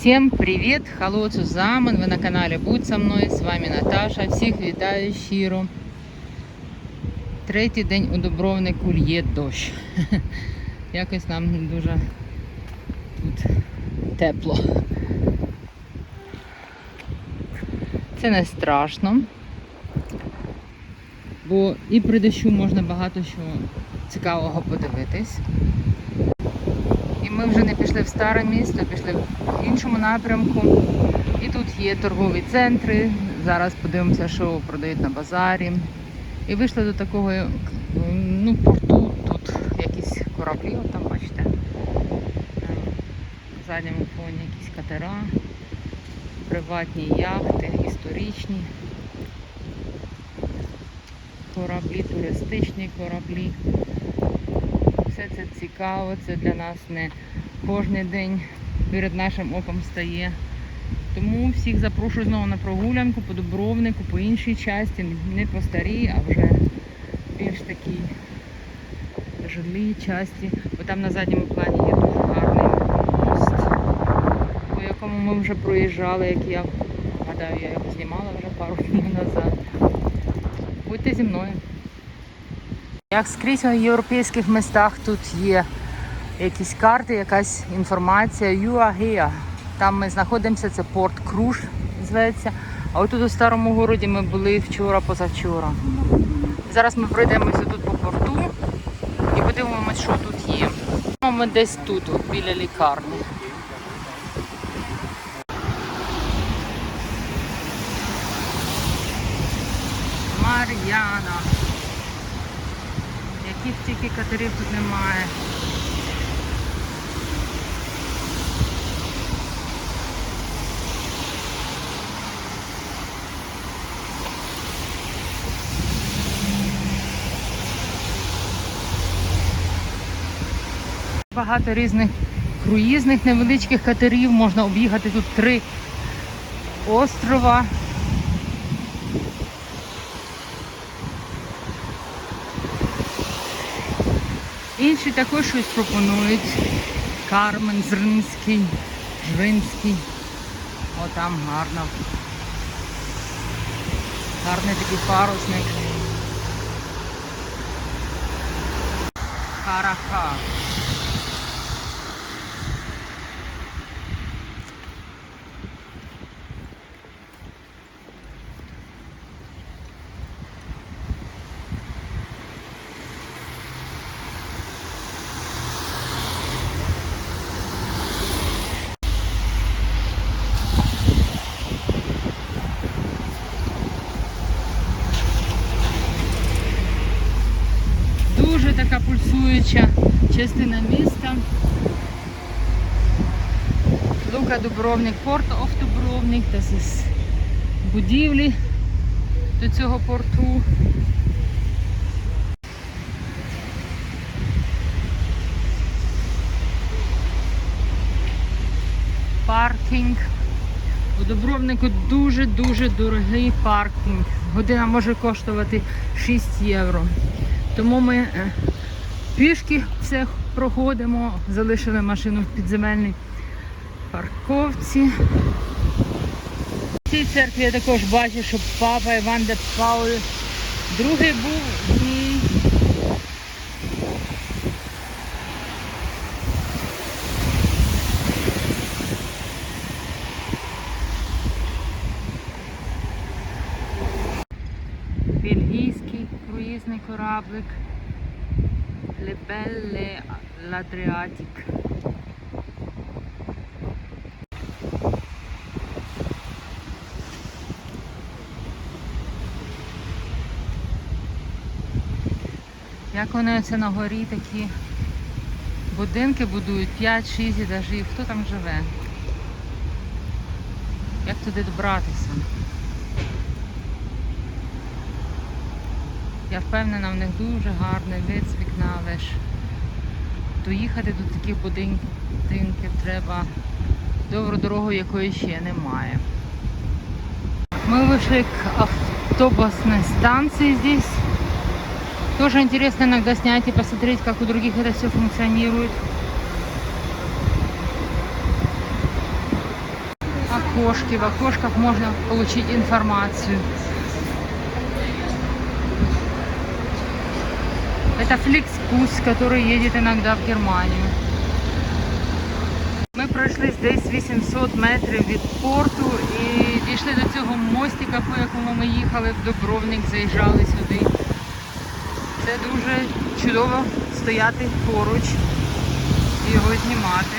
Всем привет! Hello zusammen! Ви на каналі Будь со мною. З вами Наташа. Всіх вітаю щиро. Третій день у Дубровнику лє дощ. Якось нам дуже тут тепло. Це не страшно. Бо і при дощу можна багато що цікавого подивитись. Ми вже не пішли в старе місто, пішли в іншому напрямку. І тут є торгові центри. Зараз подивимося, що продають на базарі. І вийшли до такого ну, порту. Тут якісь кораблі, от там бачите. В задньому фоні якісь катера, приватні яхти, історичні кораблі, туристичні кораблі. Все це цікаво, це для нас не кожен день перед нашим оком стає. Тому всіх запрошую знову на прогулянку по Дубровнику, по іншій часті, не по старій, а вже більш такій жилій часті. Бо там на задньому плані є дуже гарний мост, по якому ми вже проїжджали, як я гадаю, я його знімала вже пару днів назад. Будьте зі мною. Як скрізь у європейських містах тут є якісь карти, якась інформація. You are here. Там ми знаходимося, це порт Круш зветься. А отут у старому городі ми були вчора, позавчора. Зараз ми пройдемося тут по порту і подивимося, що тут є. Ми десь тут, біля лікарні. Мар'яна. Яких тільки катерів тут немає. Багато різних круїзних невеличких катерів. Можна об'їхати тут три острова. Інші також щось пропонують. Кармен, Зринський, Жринський. О, там гарно. Гарний такий парусник. Хараха. Дуже така пульсуюча частина міста. Лука Дубровник, порт оф Дубровник, це з будівлі до цього порту. Паркінг. У Дубровнику дуже-дуже дорогий паркінг. Година може коштувати 6 євро. Тому ми е, пішки все проходимо, залишили машину в підземельній парковці. В цій церкві я також бачу, що папа Іван де Пауль другий був в кораблик Belle l'Adriatic. Як вони оце на горі такі будинки будують 5-6 етажів. Хто там живе? Як туди добратися? Я впевнена, в них дуже гарний вид з вікна, але ж доїхати до таких будинків треба добру дорогу, якої ще немає. Мы вышли к автобусной станции здесь. Тоже интересно иногда снять и посмотреть, как у других это все функционирует. окошки. В окошках можно получить информацию. Это Фликспус, который едет иногда в Германию. Ми пройшли десь 800 метрів від порту і дійшли до цього мостика, по якому ми їхали в Дубровник, заїжджали сюди. Це дуже чудово стояти поруч і його знімати.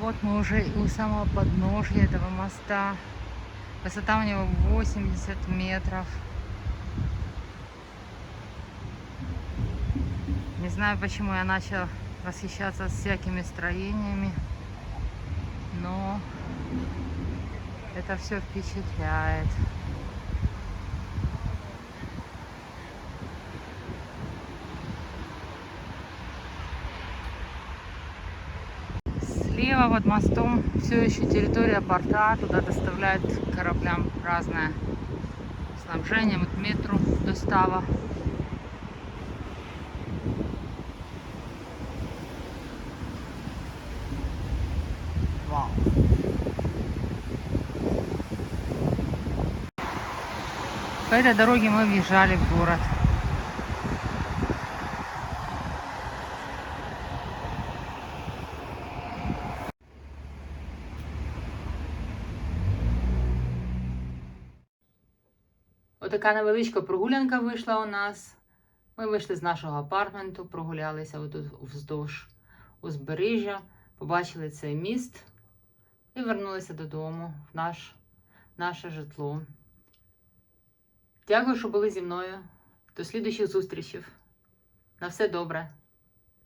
Вот мы уже у самого подножья этого моста. Высота у него 80 метров. Не знаю, почему я начала восхищаться всякими строениями, но это все впечатляет. Слева под мостом все еще территория порта, туда доставляют кораблям разное снабжение, вот метро достава. По этой дороге мы въезжали в город. Отака невеличка прогулянка вийшла у нас. Ми вийшли з нашого апартменту, прогулялися отут вздовж узбережжя, побачили цей міст і вернулися додому в наш, наше житло. Дякую, що були зі мною. До слідуючих зустрічей. На все добре.